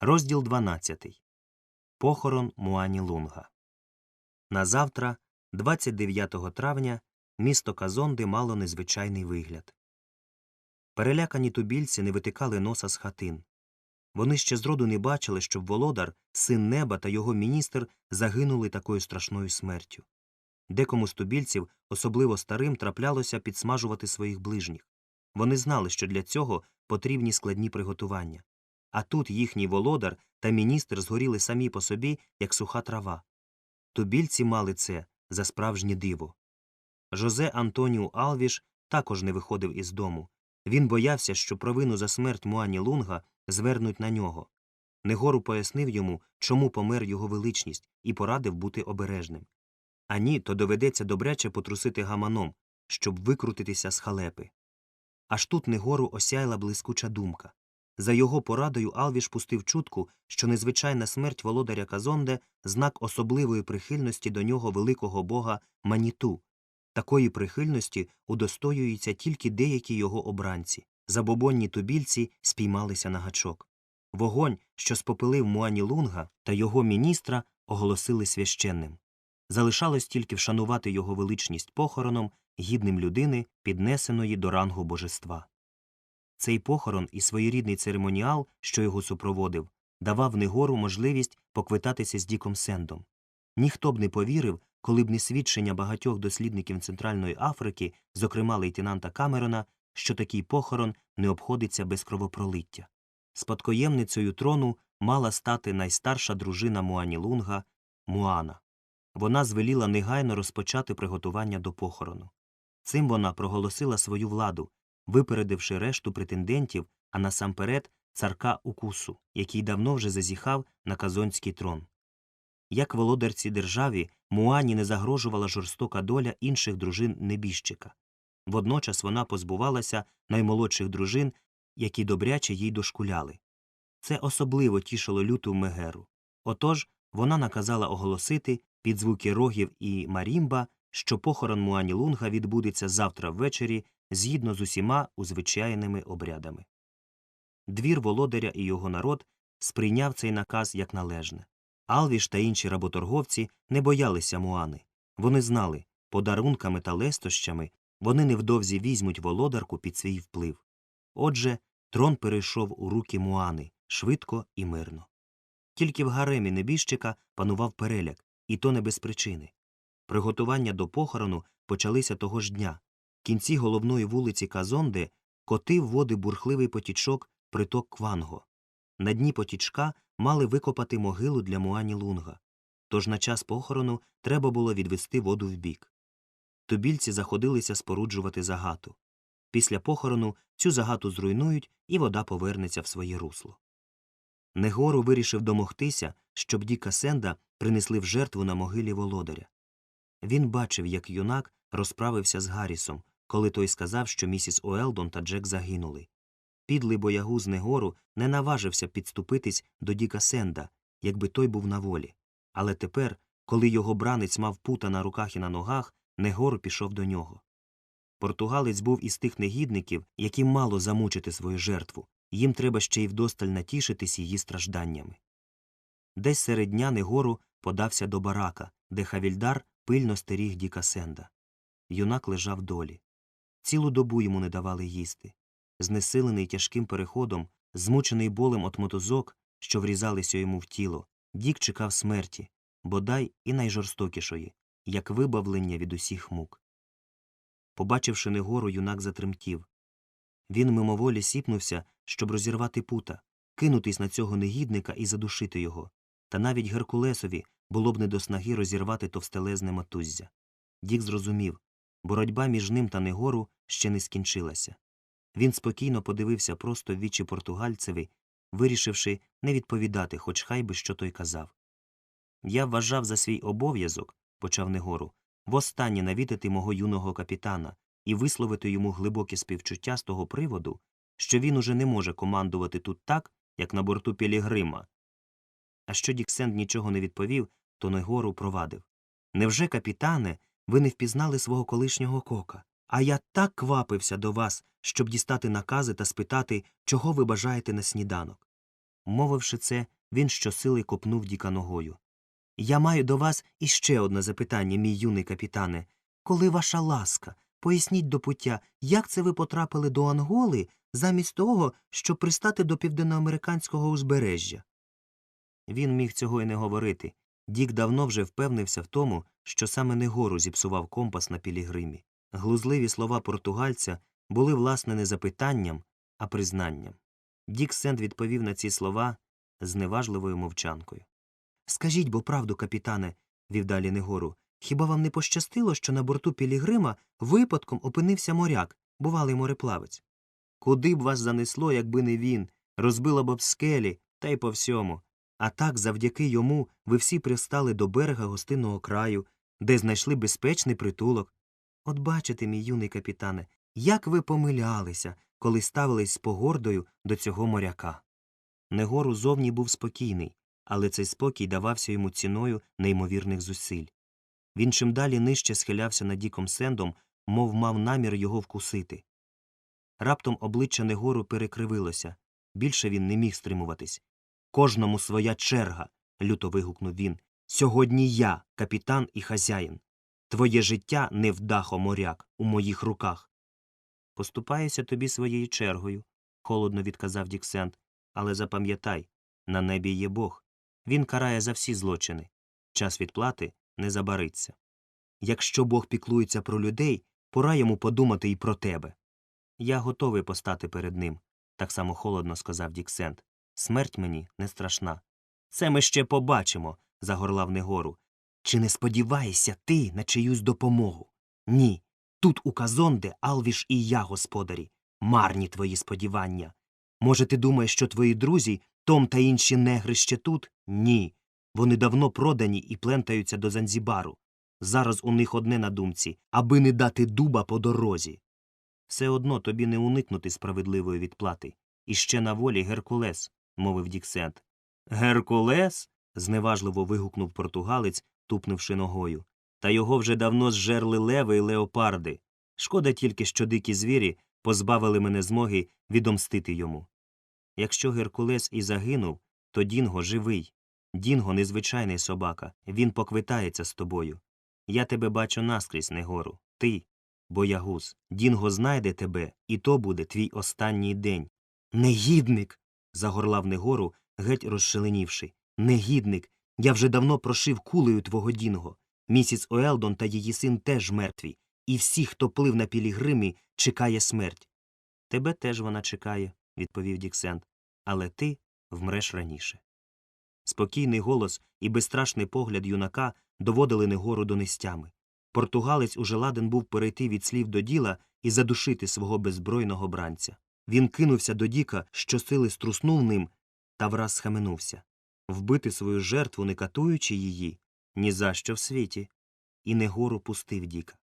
Розділ 12. Похорон Муані Лунга. На завтра, 29 травня, місто Казонди мало незвичайний вигляд. Перелякані тубільці не витикали носа з хатин. Вони ще зроду не бачили, щоб володар, син неба та його міністр загинули такою страшною смертю. Декому з тубільців, особливо старим, траплялося підсмажувати своїх ближніх. Вони знали, що для цього потрібні складні приготування. А тут їхній володар та міністр згоріли самі по собі, як суха трава. Тубільці мали це за справжнє диво. Жозе Антоніу Алвіш також не виходив із дому. Він боявся, що провину за смерть Муані Лунга звернуть на нього. Негору пояснив йому, чому помер його величність, і порадив бути обережним. А ні, то доведеться добряче потрусити гаманом, щоб викрутитися з халепи. Аж тут Негору осяяла блискуча думка. За його порадою Алвіш пустив чутку, що незвичайна смерть володаря Казонде знак особливої прихильності до нього великого бога Маніту. Такої прихильності удостоюються тільки деякі його обранці. Забобонні тубільці спіймалися на гачок. Вогонь, що спопилив Муані Лунга та його міністра, оголосили священним. Залишалось тільки вшанувати його величність похороном, гідним людини, піднесеної до рангу божества. Цей похорон і своєрідний церемоніал, що його супроводив, давав Негору можливість поквитатися з Діком Сендом. Ніхто б не повірив, коли б не свідчення багатьох дослідників Центральної Африки, зокрема лейтенанта Камерона, що такий похорон не обходиться без кровопролиття. Спадкоємницею трону мала стати найстарша дружина Муані Лунга Муана. Вона звеліла негайно розпочати приготування до похорону. Цим вона проголосила свою владу, випередивши решту претендентів, а насамперед царка Укусу, який давно вже зазіхав на казонський трон. Як володарці державі, Муані не загрожувала жорстока доля інших дружин небіжчика. Водночас вона позбувалася наймолодших дружин, які добряче їй дошкуляли. Це особливо тішило люту Мегеру. Отож вона наказала оголосити під звуки рогів і марімба, що похорон Муані Лунга відбудеться завтра ввечері згідно з усіма узвичайними обрядами. Двір володаря і його народ сприйняв цей наказ як належне. Алвіш та інші работорговці не боялися Муани. Вони знали, подарунками та лестощами вони невдовзі візьмуть володарку під свій вплив. Отже, трон перейшов у руки Муани швидко і мирно. Тільки в гаремі небіжчика панував переляк, і то не без причини. Приготування до похорону почалися того ж дня. В кінці головної вулиці Казонде котив води бурхливий потічок приток Кванго. На дні потічка мали викопати могилу для Муані Лунга. Тож на час похорону треба було відвести воду вбік. Тубільці заходилися споруджувати загату. Після похорону цю загату зруйнують, і вода повернеться в своє русло. Негору вирішив домогтися, щоб Діка Сенда принесли в жертву на могилі володаря. Він бачив, як юнак розправився з Гаррісом, коли той сказав, що місіс Уелдон та Джек загинули. Підлий боягуз Негору не наважився підступитись до Діка Сенда, якби той був на волі. Але тепер, коли його бранець мав пута на руках і на ногах, Негору пішов до нього. Португалець був із тих негідників, яким мало замучити свою жертву, їм треба ще й вдосталь натішитись її стражданнями. Десь серед дня Негору подався до барака, де Хавільдар пильно стеріг Діка Сенда. Юнак лежав долі. Цілу добу йому не давали їсти. Знесилений тяжким переходом, змучений болем от мотузок, що врізалися йому в тіло, Дік чекав смерті, бодай і найжорстокішої, як вибавлення від усіх мук. Побачивши Негору, юнак затремтів. Він мимоволі сіпнувся, щоб розірвати пута, кинутись на цього негідника і задушити його. Та навіть Геркулесові було б не до снаги розірвати товстелезне матуззя. Дік зрозумів боротьба між ним та Негору ще не скінчилася. Він спокійно подивився просто в вічі португальцеві, вирішивши не відповідати, хоч хай би що той казав. Я вважав за свій обов'язок, почав Негору, востаннє навідати мого юного капітана і висловити йому глибоке співчуття з того приводу, що він уже не може командувати тут так, як на борту Пілігрима. А що Діксенд нічого не відповів, то Негору провадив. Невже, капітане, ви не впізнали свого колишнього кока? А я так квапився до вас, щоб дістати накази та спитати, чого ви бажаєте на сніданок. Мовивши це, він щосили копнув Діка ногою. Я маю до вас іще одне запитання, мій юний капітане. Коли ваша ласка, поясніть до пуття, як це ви потрапили до Анголи замість того, щоб пристати до південноамериканського узбережжя? Він міг цього й не говорити. Дік давно вже впевнився в тому, що саме Негору зіпсував компас на пілігримі. Глузливі слова португальця були, власне, не запитанням, а признанням. Дік Сенд відповів на ці слова з неважливою мовчанкою. Скажіть бо правду, капітане, вів далі Негору, хіба вам не пощастило, що на борту Пілігрима випадком опинився моряк, бувалий мореплавець? Куди б вас занесло, якби не він, розбило б об скелі, та й по всьому. А так, завдяки йому, ви всі пристали до берега гостинного краю, де знайшли безпечний притулок. От бачите, мій юний капітане, як ви помилялися, коли ставились з погордою до цього моряка. Негору зовні був спокійний, але цей спокій давався йому ціною неймовірних зусиль. Він чим далі нижче схилявся над Діком Сендом, мов мав намір його вкусити. Раптом обличчя Негору перекривилося. Більше він не міг стримуватись. Кожному своя черга. люто вигукнув він. Сьогодні я, капітан і хазяїн. Твоє життя, невдахо моряк, у моїх руках. Поступаюся тобі своєю чергою, холодно відказав Діксент. Але запам'ятай на небі є Бог. Він карає за всі злочини. Час відплати не забариться. Якщо Бог піклується про людей, пора йому подумати і про тебе. Я готовий постати перед ним, так само холодно сказав Діксент. Смерть мені не страшна. Це ми ще побачимо, загорлав Негору. Чи не сподіваєшся ти на чиюсь допомогу? Ні. Тут у Казонде Алвіш і я, господарі. Марні твої сподівання. Може, ти думаєш, що твої друзі, Том та інші негри ще тут? Ні. Вони давно продані і плентаються до Занзібару. Зараз у них одне на думці, аби не дати дуба по дорозі. Все одно тобі не уникнути справедливої відплати. І ще на волі Геркулес, мовив Діксент. Геркулес? зневажливо вигукнув португалець, тупнувши ногою. Та його вже давно зжерли леви і леопарди. Шкода тільки, що дикі звірі позбавили мене змоги відомстити йому. Якщо Геркулес і загинув, то Дінго живий. Дінго незвичайний собака, він поквитається з тобою. Я тебе бачу наскрізь, Негору. Ти, боягуз, Дінго знайде тебе, і то буде твій останній день. Негідник. Загорлав Негору, геть розшаленівши. Негідник. Я вже давно прошив кулею твого Дінго. Місіс Оелдон та її син теж мертві, і всі, хто плив на пілігримі, чекає смерть. Тебе теж вона чекає, відповів Діксент, але ти вмреш раніше. Спокійний голос і безстрашний погляд юнака доводили Негору до нестями. Португалець уже ладен був перейти від слів до діла і задушити свого беззбройного бранця. Він кинувся до Діка, щосили струснув ним, та враз схаменувся. Вбити свою жертву, не катуючи її, ні за що в світі. І Негору пустив Діка.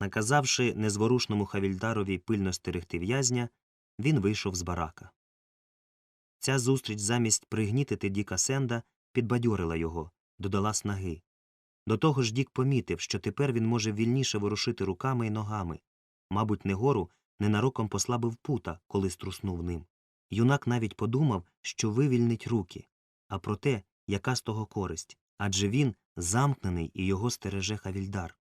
Наказавши незворушному Хавільдарові пильно стерегти в'язня, він вийшов з барака. Ця зустріч замість пригнітити Діка Сенда підбадьорила його, додала снаги. До того ж Дік помітив, що тепер він може вільніше ворушити руками і ногами. Мабуть, Негору ненароком послабив пута, коли струснув ним. Юнак навіть подумав, що вивільнить руки, а проте, яка з того користь адже він замкнений і його стереже Хавільдар.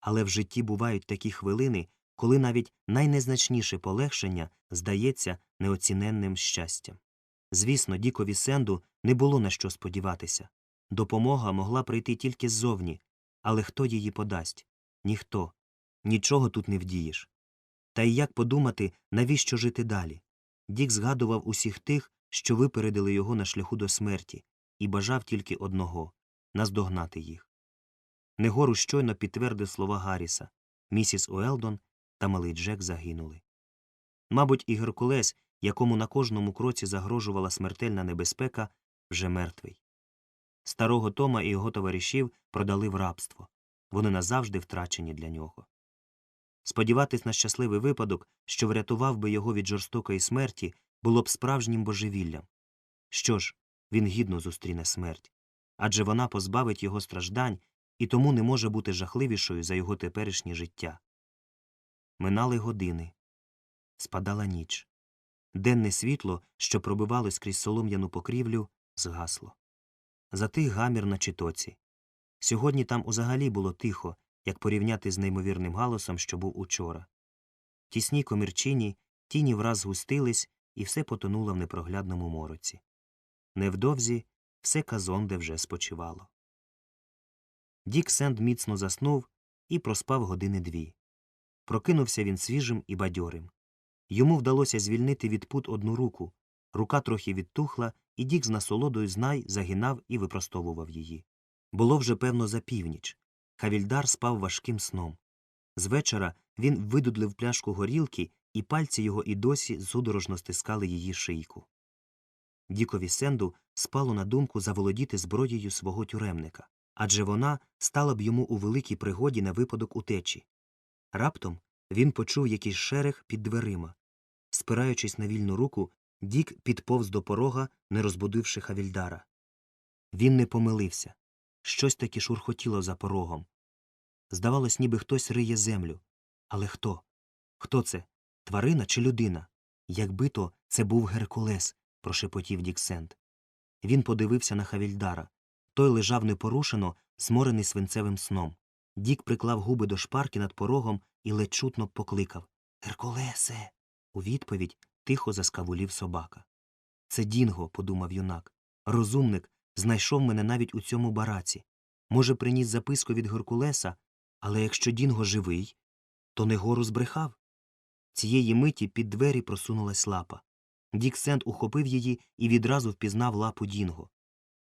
Але в житті бувають такі хвилини, коли навіть найнезначніше полегшення здається неоціненним щастям. Звісно, Дікові Сенду не було на що сподіватися. Допомога могла прийти тільки ззовні, але хто її подасть? Ніхто. Нічого тут не вдієш. Та й як подумати, навіщо жити далі? Дік згадував усіх тих, що випередили його на шляху до смерті, і бажав тільки одного наздогнати їх. Негору щойно підтвердив слова Гарріса місіс Уелдон та малий Джек загинули. Мабуть, і Геркулес, якому на кожному кроці загрожувала смертельна небезпека, вже мертвий. Старого Тома і його товаришів продали в рабство вони назавжди втрачені для нього. Сподіватись на щасливий випадок, що врятував би його від жорстокої смерті, було б справжнім божевіллям. Що ж, він гідно зустріне смерть адже вона позбавить його страждань і тому не може бути жахливішою за його теперішнє життя. Минали години. Спадала ніч. денне світло, що пробивалось крізь солом'яну покрівлю, згасло. Затих гамір на читоці. Сьогодні там узагалі було тихо, як порівняти з неймовірним галасом, що був учора. Тісні комірчині, тіні враз згустились, і все потонуло в непроглядному мороці. Невдовзі все казонде вже спочивало. Дік Сенд міцно заснув і проспав години дві. Прокинувся він свіжим і бадьорим. Йому вдалося звільнити від пут одну руку, рука трохи відтухла, і Дік з насолодою знай загинав і випростовував її. Було вже, певно, за північ. Хавільдар спав важким сном. З вечора він видудлив пляшку горілки, і пальці його і досі судорожно стискали її шийку. Дікові Сенду спало на думку заволодіти зброєю свого тюремника, адже вона стала б йому у великій пригоді на випадок утечі. Раптом він почув якийсь шерех під дверима. Спираючись на вільну руку, Дік підповз до порога, не розбудивши Хавільдара. Він не помилився. Щось таки шурхотіло за порогом. Здавалось, ніби хтось риє землю. Але хто? Хто це? Тварина чи людина? Якби то це був Геркулес, прошепотів Діксент. Він подивився на Хавільдара. Той лежав непорушено, зморений свинцевим сном. Дік приклав губи до шпарки над порогом і ледь чутно покликав Геркулесе. У відповідь тихо заскавулів собака. Це Дінго, подумав юнак. Розумник знайшов мене навіть у цьому бараці. Може, приніс записку від Геркулеса, але якщо Дінго живий, то Негору збрехав. Цієї миті під двері просунулась лапа. Дік Сенд ухопив її і відразу впізнав лапу Дінго.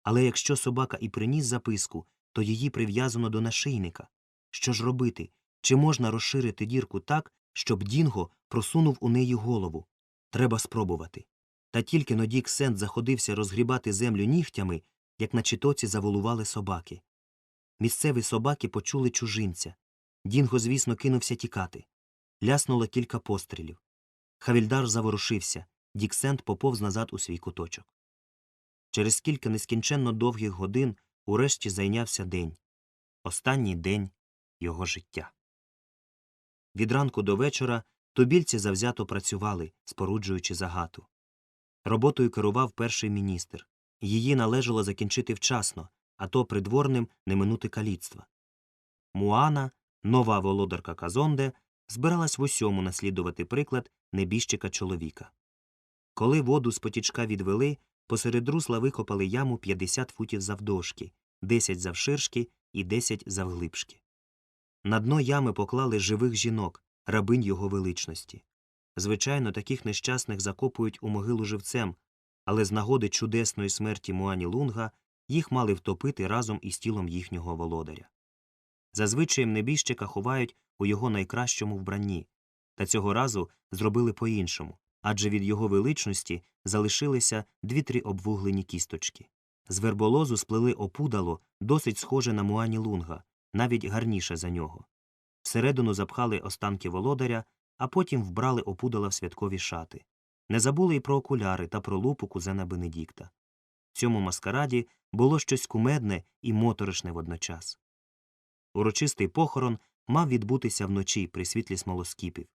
Але якщо собака і приніс записку, то її прив'язано до нашийника. Що ж робити? Чи можна розширити дірку так, щоб Дінго просунув у неї голову? Треба спробувати. Та тільки но Дік Сенд заходився розгрібати землю нігтями, як на читоці заволували собаки. Місцеві собаки почули чужинця. Дінго, звісно, кинувся тікати. Ляснуло кілька пострілів. Хавільдар заворушився. Діксент поповз назад у свій куточок. Через кілька нескінченно довгих годин урешті зайнявся день. Останній день його життя. Від ранку до вечора тубільці завзято працювали, споруджуючи загату. Роботою керував перший міністр. Її належало закінчити вчасно, а то придворним не минути каліцтва. Муана, нова володарка Казонде, збиралась в усьому наслідувати приклад небіжчика чоловіка. Коли воду з потічка відвели, посеред русла викопали яму 50 футів завдовжки, 10 завширшки і 10 завглибшки. На дно ями поклали живих жінок, рабинь його величності. Звичайно, таких нещасних закопують у могилу живцем, але з нагоди чудесної смерті Муані Лунга їх мали втопити разом із тілом їхнього володаря. Зазвичай небіжчика ховають у його найкращому вбранні, та цього разу зробили по-іншому, адже від його величності залишилися дві-три обвуглені кісточки. З верболозу сплели опудало, досить схоже на Муані Лунга, навіть гарніше за нього. Всередину запхали останки володаря, а потім вбрали опудала в святкові шати. Не забули й про окуляри та про лупу кузена Бенедікта. В цьому маскараді було щось кумедне і моторошне водночас. Урочистий похорон мав відбутися вночі при світлі смолоскіпів.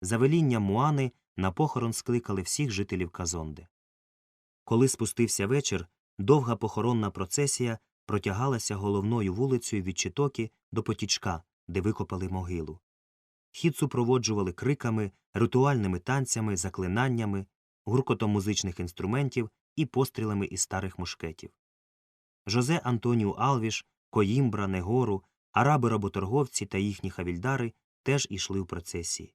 За велінням Муани на похорон скликали всіх жителів Казонде. Коли спустився вечір, довга похоронна процесія протягалася головною вулицею від Читоки до потічка, де викопали могилу. Хід супроводжували криками, ритуальними танцями, заклинаннями, гуркотом музичних інструментів і пострілами із старих мушкетів. Жозе Антоніу Алвіш, Коїмбра, Негору, араби-работорговці та їхні хавільдари теж ішли в процесії.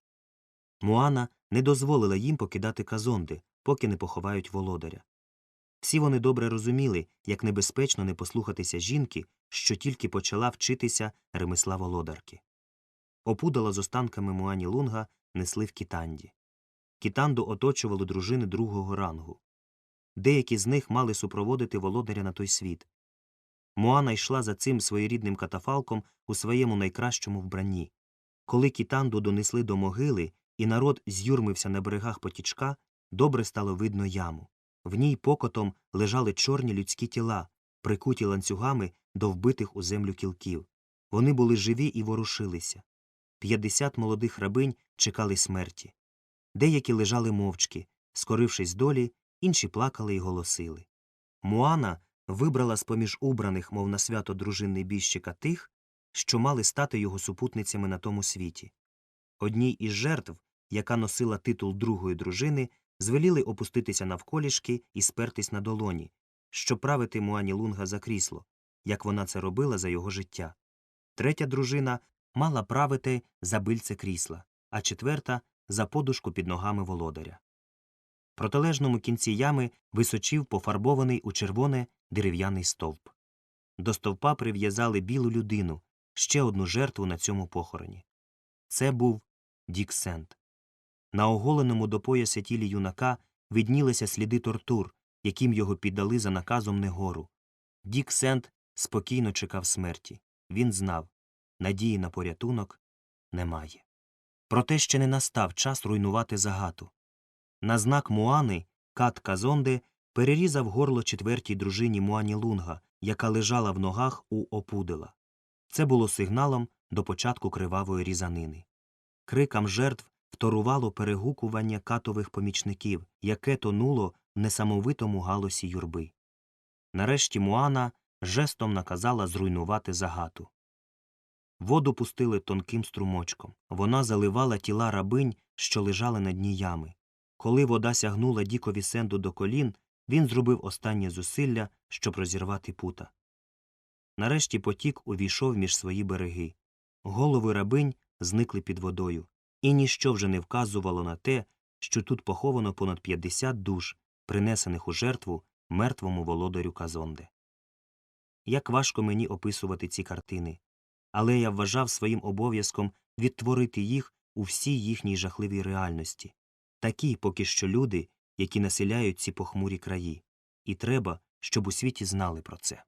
Муана не дозволила їм покидати казонди, поки не поховають володаря. Всі вони добре розуміли, як небезпечно не послухатися жінки, що тільки почала вчитися ремесла володарки. Опудала з останками Муані Лунга несли в Кітанді. Кітанду оточували дружини другого рангу. Деякі з них мали супроводити володаря на той світ. Муана йшла за цим своєрідним катафалком у своєму найкращому вбранні. Коли Кітанду донесли до могили, і народ з'юрмився на берегах потічка, добре стало видно яму. В ній покотом лежали чорні людські тіла, прикуті ланцюгами до вбитих у землю кілків. Вони були живі і ворушилися. П'ятдесят молодих рабинь чекали смерті. Деякі лежали мовчки, скорившись долі, інші плакали і голосили. Муана вибрала з поміж убраних, мов на свято дружинний біжчика тих, що мали стати його супутницями на тому світі. Одній із жертв, яка носила титул другої дружини, звеліли опуститися навколішки і спертись на долоні, щоб правити Муані Лунга за крісло, як вона це робила за його життя. Третя дружина мала правити за бильце крісла, а четверта за подушку під ногами володаря. Протилежному кінці ями височив пофарбований у червоне дерев'яний стовп. До стовпа прив'язали білу людину, ще одну жертву на цьому похороні. Це був Дік Сент. На оголеному до пояса тілі юнака виднілися сліди тортур, яким його піддали за наказом Негору. Дік Сент спокійно чекав смерті. Він знав надії на порятунок немає. Проте ще не настав час руйнувати загату. На знак Муани Кат Казонде перерізав горло четвертій дружині Муані Лунга, яка лежала в ногах у опудила. Це було сигналом до початку кривавої різанини. Крикам жертв вторувало перегукування катових помічників, яке тонуло в несамовитому галосі юрби. Нарешті Муана жестом наказала зруйнувати загату. Воду пустили тонким струмочком. Вона заливала тіла рабинь, що лежали на дні ями. Коли вода сягнула Дікові Сенду до колін, він зробив останнє зусилля, щоб розірвати пута. Нарешті потік увійшов між свої береги. Голови рабинь зникли під водою, і ніщо вже не вказувало на те, що тут поховано понад 50 душ, принесених у жертву мертвому володарю Казонде. Як важко мені описувати ці картини, але я вважав своїм обов'язком відтворити їх у всій їхній жахливій реальності, такі поки що люди, які населяють ці похмурі краї, і треба, щоб у світі знали про це.